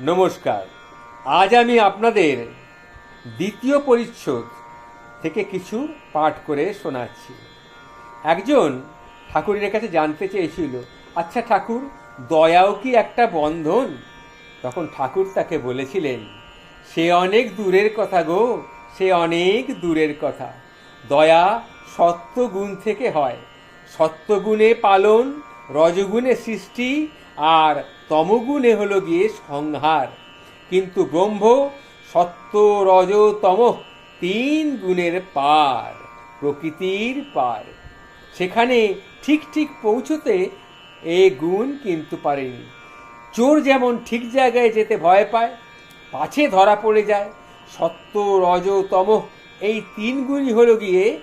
নমস্কার। আজ আমি আপনাদের দ্বিতীয় পরিচ্ছদ থেকে কিছু পাঠ করে শোনাচ্ছি। একজন ঠাকুরের কাছে জানতে চেয়েছিল আচ্ছা ঠাকুর, দয়াও কি একটা বন্ধন? তখন ঠাকুর তাকে বলেছিলেন, সে অনেক দূরের কথা গো, সে অনেক দূরের কথা। দয়া সত্যগুণ থেকে হয়। সত্যগুণে পালন, রজগুণে সৃষ্টি আর তমগুণে হলো গিয়ে সংহার। কিন্তু ব্রহ্ম সত্য রজ তম তিন গুণের পার, প্রকৃতির পার। সেখানে ঠিক ঠিক পৌঁছতে এ গুণ কিন্তু পারেনি। চোর যেমন ঠিক জায়গায় যেতে ভয় পায়, পাছে ধরা পড়ে যায়। সত্য রজ তম এই তিন গুণই হলো গিয়ে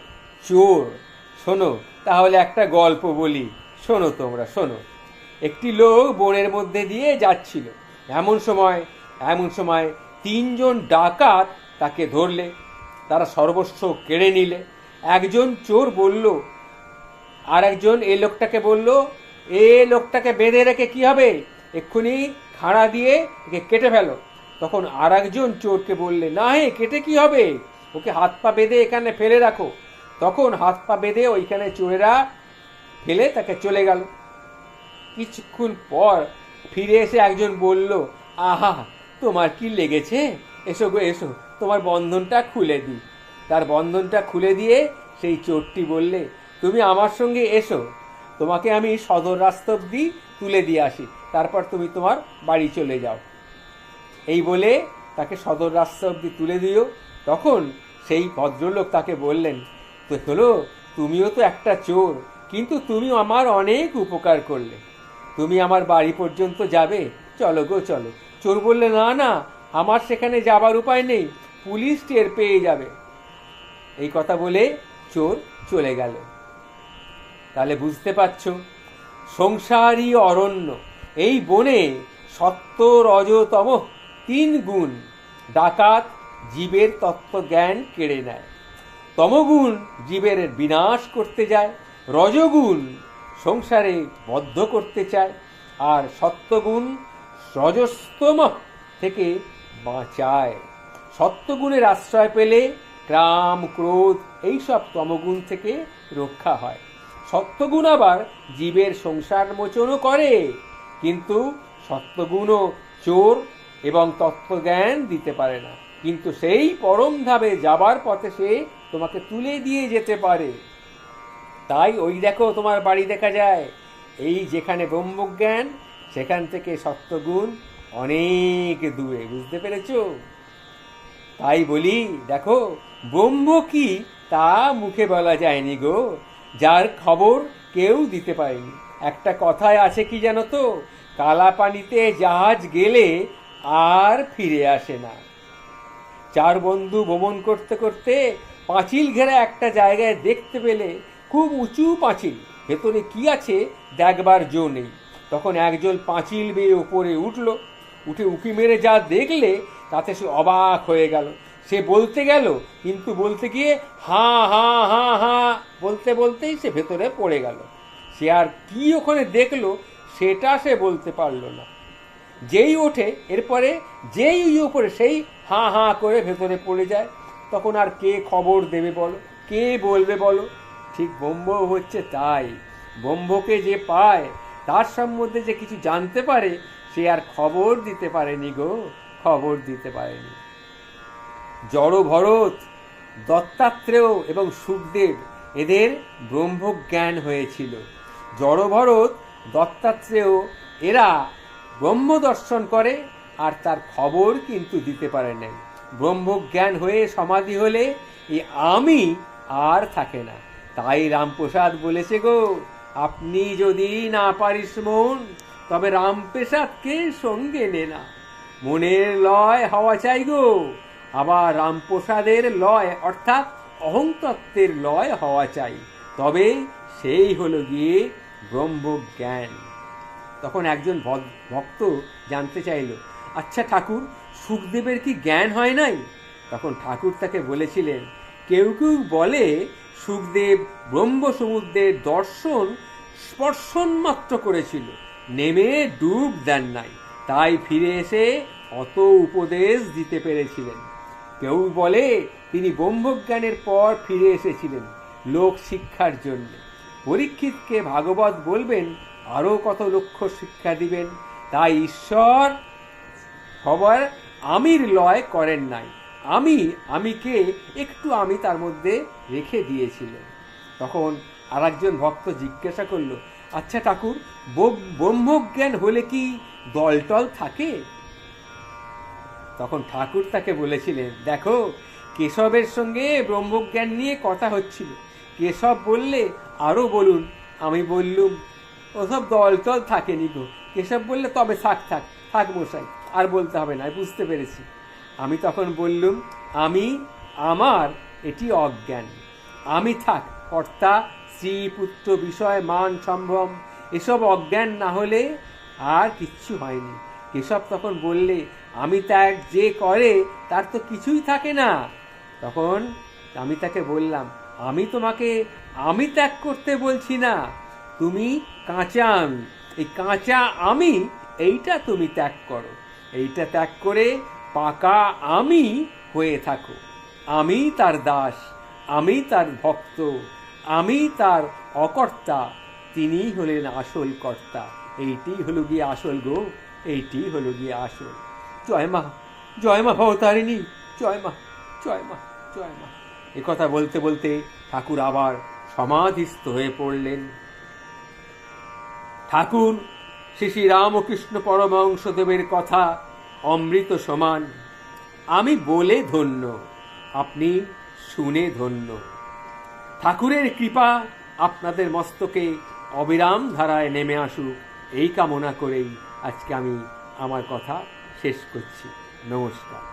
চোর। শোনো, তাহলে একটা গল্প বলি। শোনো তোমরা, শোনো। একটি লোক বনের মধ্যে দিয়ে যাচ্ছিল। এমন সময় এমন সময় তিনজন ডাকাত তাকে ধরলে। তারা সর্বস্ব কেড়ে নিলে। একজন চোর বলল আর একজন এই লোকটাকে বলল, এ লোকটাকে বেঁধে রেখে কি হবে? এক্ষুনি খাড়া দিয়ে একে কেটে ফেলো। তখন আর একজন চোরকে বললে, না হে, কেটে কি হবে? ওকে হাত পা বেঁধে এখানে ফেলে রাখো। তখন হাত পা বেঁধে ওইখানে চোরেরা ফেলে তাকে চলে গেল। কিছুক্ষণ পর ফিরে এসে একজন বলল, আহা, তোমার কি লেগেছে? এসো গো, এসো, তোমার বন্ধনটা খুলে দিই। তার বন্ধনটা খুলে দিয়ে সেই চোরটি বললে, তুমি আমার সঙ্গে এসো, তোমাকে আমি সদর রাস্তা অব্দি তুলে দিয়ে আসি, তারপর তুমি তোমার বাড়ি চলে যাও। এই বলে তাকে সদর রাস্তা অব্দি তুলে দিও। তখন সেই ভদ্রলোক তাকে বললেন, তো হলো, তুমিও তো একটা চোর, কিন্তু তুমি আমার অনেক উপকার করলে। তুমি আমার বাড়ি পর্যন্ত যাবে? চলো গো, চলো। চোর বললে, না না, আমার সেখানে যাবার উপায় নেই। পুলিশ টের পেয়ে যাবে। এই কথা বলে চোর চলে গেল। তাহলে বুঝতে পারছ সংসারী অরণ্য। এই বনে সত্য, রজতম তিন গুণ। ডাকাত জীবের তত্ত্বজ্ঞান কেড়ে নেয়। তমগুণ জীবের বিনাশ করতে যায়। রজগুণ সংসারে বদ্ধ করতে চায়, আর সত্যগুণ রজস্তম থেকে বাঁচায়। সত্যগুণের আশ্রয় পেলে ক্রাম, ক্রোধ এইসব তমগুণ থেকে রক্ষা হয়। সত্যগুণ আবার জীবের সংসার মোচনও করে, কিন্তু সত্যগুণও চোর এবং তত্ত্বজ্ঞান দিতে পারে না। কিন্তু সেই পরম ধাবে যাবার পথে সে তোমাকে তুলে দিয়ে যেতে পারে। তাই ওই দেখো তোমার বাড়ি দেখা যায়। এই যেখানে ব্রহ্মজ্ঞান, সেখান থেকে সত্যগুণ অনেক দূরে, বুঝতে পেরেছ? তাই বলি, দেখো, ব্রহ্ম কি তা মুখে বলা যায়নি গো, যার খবর কেউ দিতে পারেনি। একটা কথায় আছে কি জানো তো কালা পানিতে জাহাজ গেলে আর ফিরে আসে না। চার বন্ধু ভ্রমণ করতে করতে পাঁচিল ঘেরা একটা জায়গায় দেখতে পেলে খুব উঁচু পাঁচিল। ভেতরে কি আছে দেখবার জো নেই। তখন একজন পাঁচিল বেয়ে ওপরে উঠল। উঠে উঁকি মেরে যা দেখলে তাতে সে অবাক হয়ে গেল। সে বলতে গেল, কিন্তু বলতে গিয়ে হা হা হা হা বলতে বলতেই সে ভেতরে পড়ে গেল। সে আর কি ওখানে দেখল সেটা সে বলতে পারল না। যেই ওঠে, এরপরে যেই উপরে সেই হাঁ হাঁ করে ভেতরে পড়ে যায়। তখন আর কে খবর দেবে বলো? কে বলবে বলো? ঠিক ব্রহ্ম হচ্ছে তাই। ব্রহ্মকে যে পায়, তার সম্বন্ধে যে কিছু জানতে পারে, সে আর খবর দিতে পারেনি গো, খবর দিতে পারেনি। জড় ভরত, দত্তাত্রেয় এবং সুখদেব এদের ব্রহ্মজ্ঞান হয়েছিল। জড় ভরত, দত্তাত্রেয়, এরা ব্রহ্ম দর্শন করে আর তার খবর কিন্তু দিতে পারে নাই। ব্রহ্মজ্ঞান হয়ে সমাধি হলে এই আমি আর থাকে না। তাই রামপ্রসাদ বলেছে গো, আপনি যদি না পারিস মন, তবে রামপ্রসাদকে সঙ্গে নে না। মনের লয় হওয়া চাই গো, আবার রামপ্রসাদের লয়, অর্থাৎ অহংতত্ত্বের লয় হওয়া চাই। তবে সেই হলো গিয়ে ব্রহ্মজ্ঞান। তখন একজন ভক্ত জানতে চাইল আচ্ছা ঠাকুর, সুখদেবের কি জ্ঞান হয় নাই? তখন ঠাকুর তাকে বলেছিলেন কেউ কেউ বলে সুখদেব ব্রহ্ম সমুদ্রের দর্শন স্পর্শন মাত্র করেছিল। নেমে ডুব দেন নাই। তাই ফিরে এসে কত উপদেশ দিতে পেরেছিলেন। কেউ বলে তিনি ব্রহ্মজ্ঞানের পর ফিরে এসেছিলেন লোক শিক্ষার জন্য। পরীক্ষিতকে ভাগবত বলবেন আরও কত লক্ষ্য শিক্ষা দিবেন? তাই ঈশ্বর খবর আমির লয় করেন নাই। আমি, আমিকে একটু আমি তার মধ্যে রেখে দিয়েছিলেন। তখন আর একজন ভক্ত জিজ্ঞাসা করল আচ্ছা ঠাকুর ব্রহ্মজ্ঞান হলে কি দলটল থাকে? তখন ঠাকুর তাকে বলেছিলেন, দেখো, কেশবের সঙ্গে ব্রহ্মজ্ঞান নিয়ে কথা হচ্ছিল। কেশব বললে আরও বলুন। আমি বললুম, ওসব দলটল থাকেনি গো। কেশব বললে, তবে থাক থাক থাক মশাই, আর বলতে হবে না বুঝতে পেরেছি। আমি তখন বললুম, আমি, আমার, এটি অজ্ঞান। আমি থাক, কর্তা, স্ত্রী, পুত্র, বিষয়, মান সম্ভ্রম এসব অজ্ঞান না হলে আর কিচ্ছু হয়নি। কেশব তখন বললে, আমি ত্যাগ যে করে, তার তো কিছুই থাকে না। তখন আমি তাকে বললাম, আমি তোমাকে, আমি ত্যাগ করতে বলছি না। তুমি কাঁচা আমি, এই কাঁচা আমি, এইটা তুমি ত্যাগ করো। এইটা ত্যাগ করে পাকা আমি হয়ে থাকো। আমি তার দাস, আমি তার ভক্ত, আমি তার অকর্তা, তিনিই হলেন আসল কর্তা। এইটি হলো গিয়ে আসল গো, এইটি হলো গিয়ে আসল। জয় মা জয় মা ভবতারিণী, জয় মা জয় মা বলতে বলতে ঠাকুর আবার সমাধিস্থ হয়ে পড়লেন। ঠাকুর, শ্রী শ্রী রামকৃষ্ণ পরমহংসদেবের কথা অমৃত সমান। আমি বলে ধন্য, আপনি শুনে ধন্য। ঠাকুরের কৃপা আপনাদের মস্তকে অবিরাম ধারায় নেমে আসুক। এই কামনা করেই আজকে আমি আমার কথা শেষ করছি। নমস্কার।